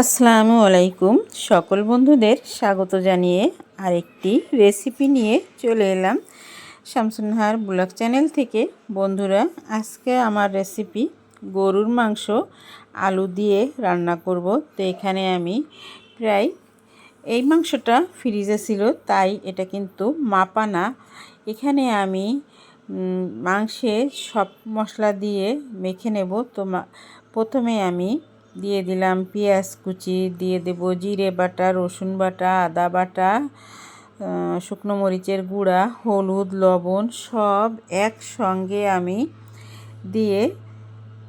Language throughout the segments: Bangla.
আসসালামু আলাইকুম। সকল বন্ধুদের স্বাগত জানিয়ে আরেকটি রেসিপি নিয়ে চলে এলাম। শামসুনহার ব্লগ চ্যানেল থেকে। বন্ধুরা, আজকে আমার রেসিপি গরুর মাংস আলু দিয়ে রান্না করব। তো এখানে আমি প্রায় এই মাংসটা ফ্রিজে ছিল, তাই এটা কিন্তু মাপা না। এখানে আমি মাংসে সব মশলা দিয়ে মেখে নেব। তো প্রথমে আমি দিয়ে দিলাম পেঁয়াজ কুচি, দিয়ে দেব জিরে বাটা, রসুন বাটা, আদা বাটা শুকনো মরিচের গুঁড়া, হলুদ, লবণ সব একসঙ্গে আমি দিয়ে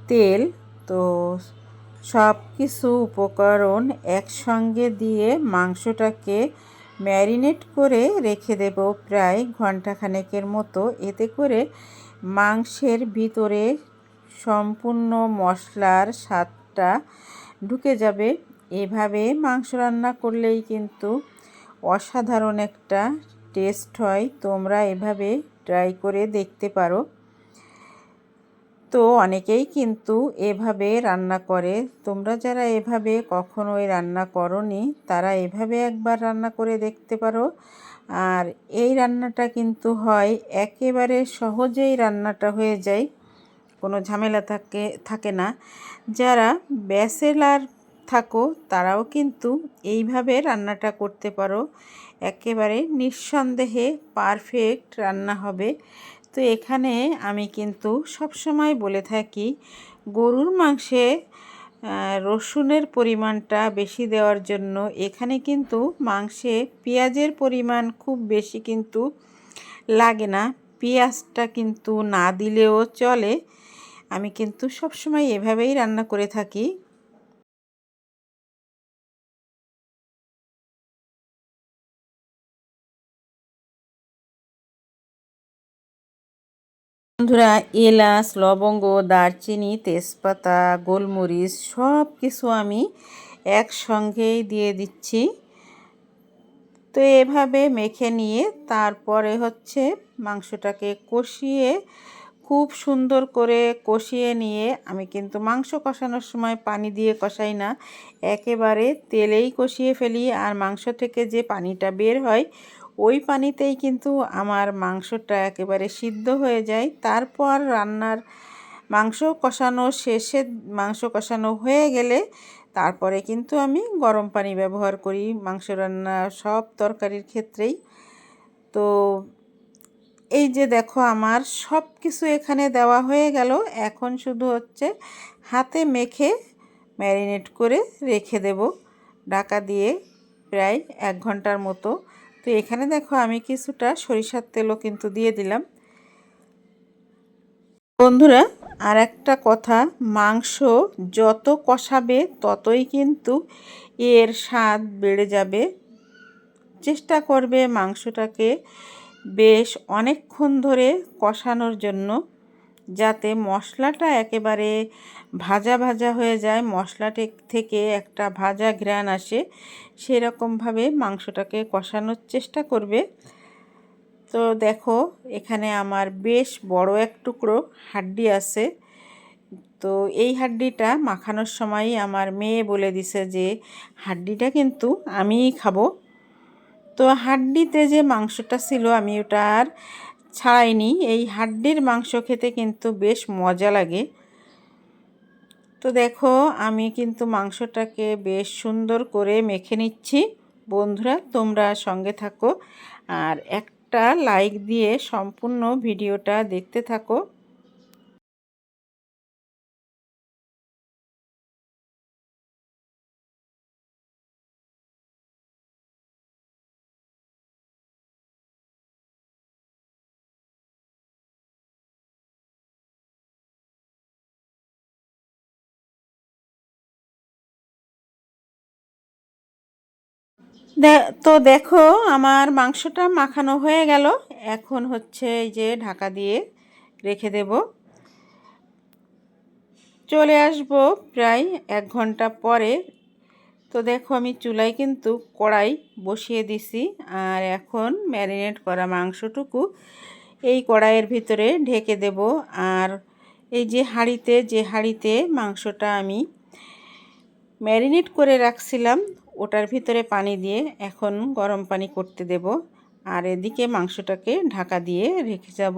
তেল, তো সব কিছু উপকরণ একসঙ্গে দিয়ে মাংসটাকে ম্যারিনেট করে রেখে দেব প্রায় ঘন্টাখানেকের মতো। এতে করে মাংসের ভিতরে সম্পূর্ণ মশলার স্বাদ স্বাদটা ঢুকে যাবে। এভাবে মাংস রান্না করলেই কিন্তু অসাধারণ একটা টেস্ট হয়। তোমরা এভাবে ট্রাই করে দেখতে পারো। তো অনেকেই কিন্তু এভাবে রান্না করে। তোমরা যারা এভাবে কখনোই রান্না করনি, তারা এভাবে একবার রান্না করে দেখতে পারো। আর এই রান্নাটা কিন্তু হয় একেবারে সহজেই রান্নাটা হয়ে যায়। কোনো ঝামেলা থাকে থাকে না। যারা ব্যাচেলার থাকো, তারাও কিন্তু এইভাবে রান্নাটা করতে পারো। একেবারে নিঃসন্দেহে পারফেক্ট রান্না হবে। তো এখানে আমি কিন্তু সবসময় বলে থাকি, গরুর মাংসে রসুনের পরিমাণটা বেশি দেওয়ার জন্য এখানে কিন্তু মাংসে পেঁয়াজের পরিমাণ খুব বেশি কিন্তু লাগে না। পেঁয়াজটা কিন্তু না দিলেও চলে। আমি কিন্তু সবসময় এভাবেই রান্না করে থাকি। বন্ধুরা, এলাচ, লবঙ্গ, দারচিনি, তেজপাতা, গোলমরিচ সব কিছু আমি একসঙ্গেই দিয়ে দিচ্ছি। তো এভাবে মেখে নিয়ে তারপরে হচ্ছে মাংসটাকে কষিয়ে খুব সুন্দর করে কষিয়ে নিয়ে আমি কিন্তু মাংস কষানোর সময় পানি দিয়ে কষাই না। একেবারে তেলেই কষিয়ে ফেলি আর মাংস থেকে যে পানিটা বের হয়, ওই পানিতেই কিন্তু আমার মাংসটা একেবারে সিদ্ধ হয়ে যায়। তারপর রান্নার মাংস কষানো শেষে মাংস কষানো হয়ে গেলে তারপরে কিন্তু আমি গরম পানি ব্যবহার করি মাংস রান্না সব তরকারির ক্ষেত্রেই। তো এই যে দেখো আমার সব কিছু এখানে দেওয়া হয়ে গেল। এখন শুধু হচ্ছে হাতে মেখে ম্যারিনেট করে রেখে দেব ঢাকা দিয়ে প্রায় এক ঘণ্টার মতো। তো এখানে দেখো আমি কিছুটা সরিষার তেলও কিন্তু দিয়ে দিলাম। বন্ধুরা আর একটা কথা, মাংস যত কষাবে ততই কিন্তু এর স্বাদ বেড়ে যাবে। চেষ্টা করবে মাংসটাকে বেশ অনেকক্ষণ ধরে কষানোর জন্য যাতে মশলাটা একেবারে ভাজা ভাজা হয়ে যায়, মশলা থেকে একটা ভাজা ঘ্রাণ আসে, সেরকমভাবে মাংসটাকে কষানোর চেষ্টা করবে। তো দেখো, এখানে আমার বেশ বড় এক টুকরো হাড্ডি আছে। তো এই হাড্ডিটা মাখানোর সময় আমার মেয়ে বলে দিছে যে, হাড্ডিটা কিন্তু আমিই খাব। তো হাড্ডিতে যে মাংসটা ছিল আমি ওটা আর ছাড়াইনি। এই হাড্ডির মাংস খেতে কিন্তু বেশ মজা লাগে। তো দেখো, আমি কিন্তু মাংসটাকে বেশ সুন্দর করে মেখে নিচ্ছি। বন্ধুরা, তোমরা সঙ্গে থাকো আর একটা লাইক দিয়ে সম্পূর্ণ ভিডিওটা দেখতে থাকো। তো দেখো আমার মাংসটা মাখানো হয়ে গেল। এখন হচ্ছে এই যে ঢাকা দিয়ে রেখে দেব। চলে আসব প্রায় এক ঘণ্টা পরে। তো দেখো আমি চুলায় কিন্তু কড়াই বসিয়ে দিছি আর এখন ম্যারিনেট করা মাংসটুকু এই কড়াইয়ের ভিতরে ঢেকে দেব। আর এই যে হাঁড়িতে যে হাঁড়িতে মাংসটা আমি ম্যারিনেট করে রাখছিলাম ওটার ভিতরে পানি দিয়ে এখন গরম পানি করতে দেব। আর এদিকে মাংসটাকে ঢাকা দিয়ে রেখে যাব।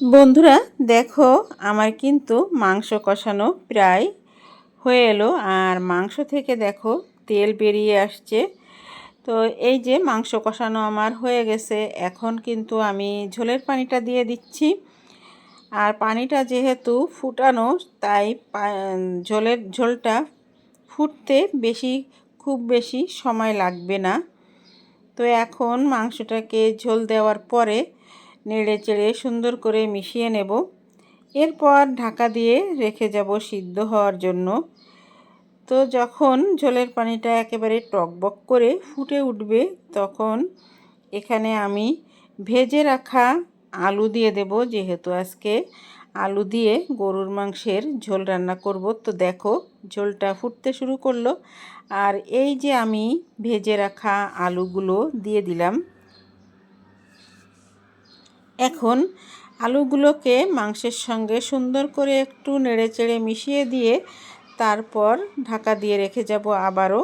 বন্ধুরা, দেখো আমার কিন্তু মাংস কষানো প্রায় হয়ে এলো। আর মাংস থেকে দেখো তেল বেরিয়ে আসছে। তো এই যে মাংস কষানো আমার হয়ে গেছে। এখন কিন্তু আমি ঝোলের পানিটা দিয়ে দিচ্ছি। আর পানিটা যেহেতু ফুটানো, তাই ঝোলের ঝোলটা ফুটতে বেশি, খুব বেশি সময় লাগবে না। তো এখন মাংসটাকে ঝোল দেওয়ার পরে নেড়ে চেড়ে সুন্দর করে মিশিয়ে নেব। এরপর ঢাকা দিয়ে রেখে যাব সিদ্ধ হওয়ার জন্য। তো যখন ঝোলের পানিটা একেবারে টকবক করে ফুটে উঠবে, তখন এখানে আমি ভেজে রাখা আলু দিয়ে দেব। যেহেতু আজকে আলু দিয়ে গরুর মাংসের ঝোল রান্না করব, তো দেখো ঝোলটা ফুটতে শুরু করল। আর এই যে আমি ভেজে রাখা আলুগুলো দিয়ে দিলাম এখন আলুগুলোকে মাংসের সঙ্গে সুন্দর করে একটু নেড়ে চেড়ে মিশিয়ে দিয়ে তারপর ঢাকা দিয়ে রেখে যাব আবারও।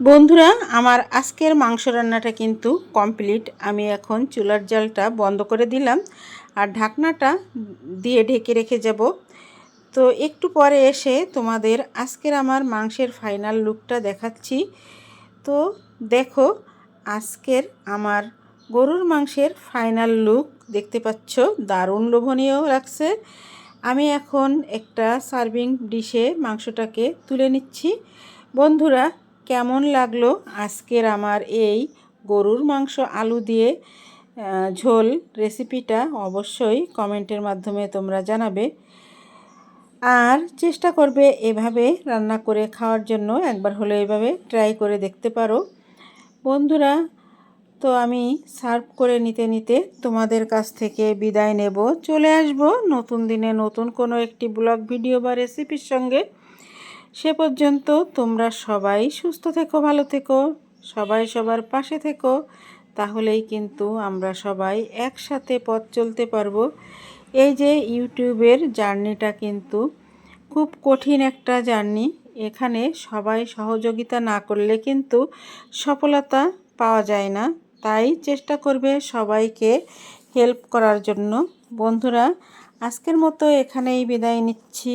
বন্ধুরা, আমার আজকের মাংস রান্নাটা কিন্তু কমপ্লিট আমি এখন চুলার জালটা বন্ধ করে দিলাম আর ঢাকনাটা দিয়ে ঢেকে রেখে যাব। তো একটু পরে এসে তোমাদের আজকের আমার মাংসের ফাইনাল লুকটা দেখাচ্ছি। তো দেখো, আজকের আমার গরুর মাংসের ফাইনাল লুক দেখতে পাচ্ছ, দারুণ লোভনীয় লাগছে। আমি এখন একটা সার্ভিং ডিশে মাংসটাকে তুলে নিচ্ছি। বন্ধুরা কেমন লাগল আজকের আমার এই গরুর মাংস আলু দিয়ে ঝোল রেসিপিটা অবশ্যই কমেন্টের মাধ্যমে তোমরা জানাবে। আর চেষ্টা করবে এভাবে রান্না করে খাওয়ার জন্য, একবার হলে এভাবে ট্রাই করে দেখতে পারো। বন্ধুরা, তো আমি সার্ভ করে নিতে নিতে তোমাদের কাছ থেকে বিদায় নেব। চলে আসব নতুন দিনে নতুন কোনো একটি ব্লগ, ভিডিও বা রেসিপির সঙ্গে। সে পর্যন্ত তোমরা সবাই সুস্থ থেকো, ভালো থেকো, সবাই সবার পাশে থেকো। তাহলেই কিন্তু আমরা সবাই একসাথে পথ চলতে পারব। এই যে ইউটিউবের জার্নিটা কিন্তু খুব কঠিন একটা জার্নি। এখানে সবাই সহযোগিতা না করলে কিন্তু সফলতা পাওয়া যায় না। তাই চেষ্টা করবে সবাইকে হেল্প করার জন্য। বন্ধুরা, আজকের মতো এখানেই বিদায় নিচ্ছি।